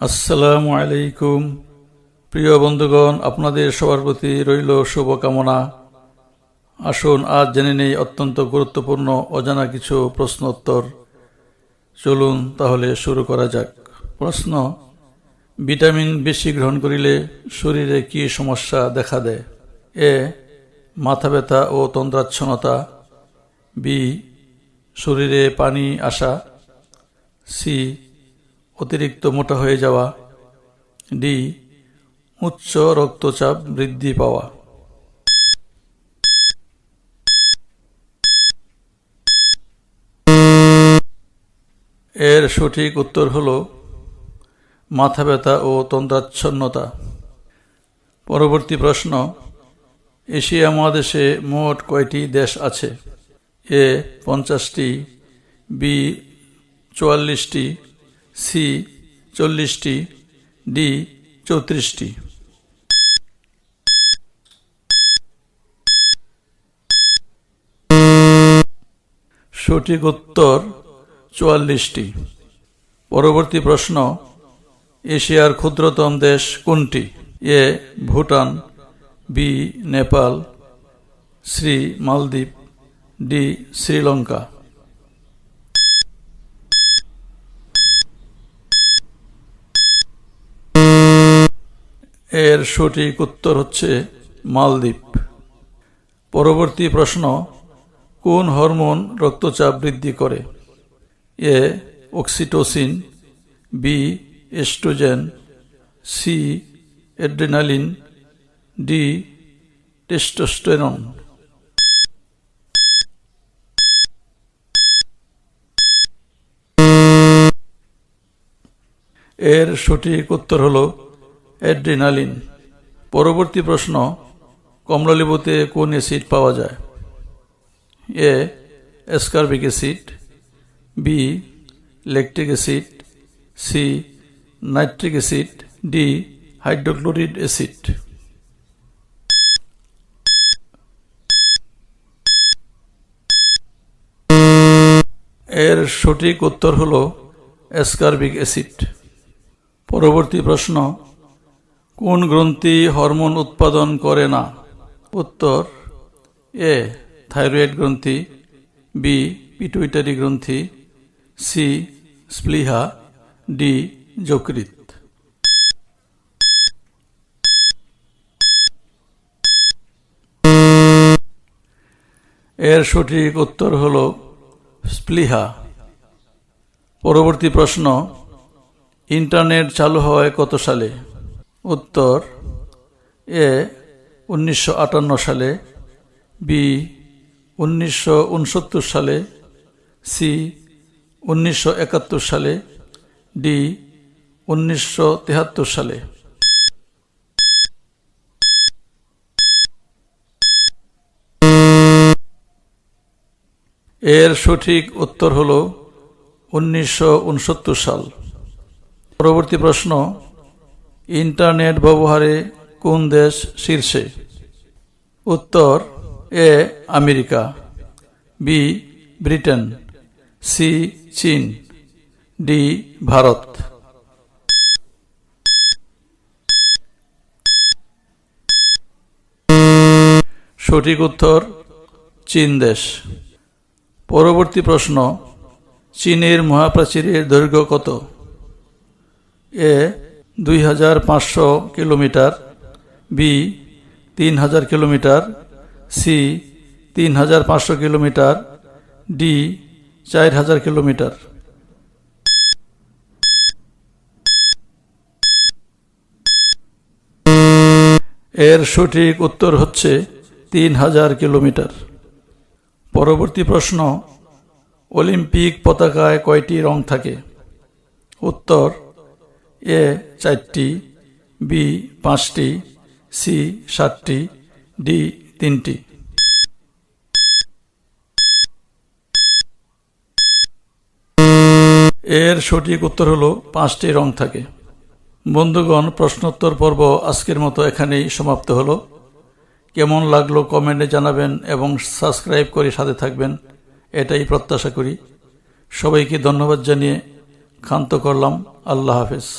আসসালামু আলাইকুম। প্রিয় বন্ধুগণ, আপনাদের সবার প্রতি রইল শুভকামনা। আসুন, আজ জেনে নেই অত্যন্ত গুরুত্বপূর্ণ অজানা কিছু প্রশ্ন উত্তর চলুন তাহলে শুরু করা যাক। প্রশ্ন, ভিটামিন বেশি গ্রহণ করিলে শরীরে কি সমস্যা দেখা দেয়? এ, মাথা ব্যথা ও তন্দ্রাচ্ছন্নতা। বি, শরীরে পানি আসা। সি অতিরিক্ত মোটা হয়ে যাওয়া। ডি, উচ্চ রক্তচাপ বৃদ্ধি পাওয়া। এর সঠিক উত্তর হল মাথা ব্যথা ও তন্দ্রাচ্ছন্নতা। পরবর্তী প্রশ্ন, এশিয়া মহাদেশে মোট কয়টি দেশ আছে? এ পঞ্চাশটি, বি চুয়াল্লিশটি সি চল্লিশটি, ডি চৌত্রিশটি। সঠিক উত্তর চুয়াল্লিশটি। পরবর্তী প্রশ্ন, এশিয়ার ক্ষুদ্রতম দেশ কোনটি? এ, ভুটান, বি, নেপাল শ্রী মালদ্বীপ, ডি, শ্রীলঙ্কা। এর সঠিক উত্তর হচ্ছে মালদ্বীপ। পরবর্তী প্রশ্ন, কোন হরমোন রক্তচাপ বৃদ্ধি করে? A, oxytocin, B, oestrogen, C adrenaline D, testosterone. এর সঠিক উত্তর হল অ্যাড্রিনালিন পরবর্তী প্রশ্ন, কমলালেবুতে কোন অ্যাসিড পাওয়া যায়? A ascorbic acid B lactic acid C nitric acid D hydrochloric acid এর সঠিক উত্তর হল অ্যাসকার্বিক অ্যাসিড পরবর্তী প্রশ্ন কোন গ্রন্থি হরমোন উৎপাদন করে না? উত্তর, এ, থাইরয়েড গ্রন্থি, বি, পিটুইটারি গ্রন্থি, সি, স্প্লিহা, ডি যকৃত এর সঠিক উত্তর হল স্প্লিহা। পরবর্তী প্রশ্ন, ইন্টারনেট চালু হয় কত সালে? উত্তর এ উনিশশো আটান্ন সালে, বি উনিশশো উনসত্তর সালে, সি উনিশশো একাত্তর সালে, ডি উনিশশো সালে। এর সঠিক উত্তর হল উনিশশো উনসত্তর সাল। পরবর্তী প্রশ্ন ইন্টারনেট ব্যবহারে কোন দেশ শীর্ষে? উত্তর, A, America. B, Britain. C, চীন। ডি, ভারত। সঠিক উত্তর, চীন দেশ। পরবর্তী প্রশ্ন, চীনের মহাপ্রাচীরের দৈর্ঘ্য কত? এ দুই হাজার পাঁচশো কিলোমিটার, বি, তিন হাজার কিলোমিটার, সি, তিন হাজার পাঁচশো কিলোমিটার, ডি, চার হাজার কিলোমিটার। এর সঠিক উত্তর হচ্ছে তিন হাজার কিলোমিটার। পরবর্তী প্রশ্ন, অলিম্পিক পতাকায় কয়টি রং থাকে? উত্তর এ চারটি, বি পাঁচটি, সি সাতটি, ডি তিনটি। এর সঠিক উত্তর হলো পাঁচটি রং থাকে। বন্ধুগণ, প্রশ্নোত্তর পর্ব আজকের মতো এখানেই সমাপ্ত হলো। কেমন লাগল কমেন্টে জানাবেন এবং সাবস্ক্রাইব করে সাথে থাকবেন, এটাই প্রত্যাশা করি। সবাইকে ধন্যবাদ জানিয়ে ক্ষান্ত করলাম। আল্লাহ হাফেজ।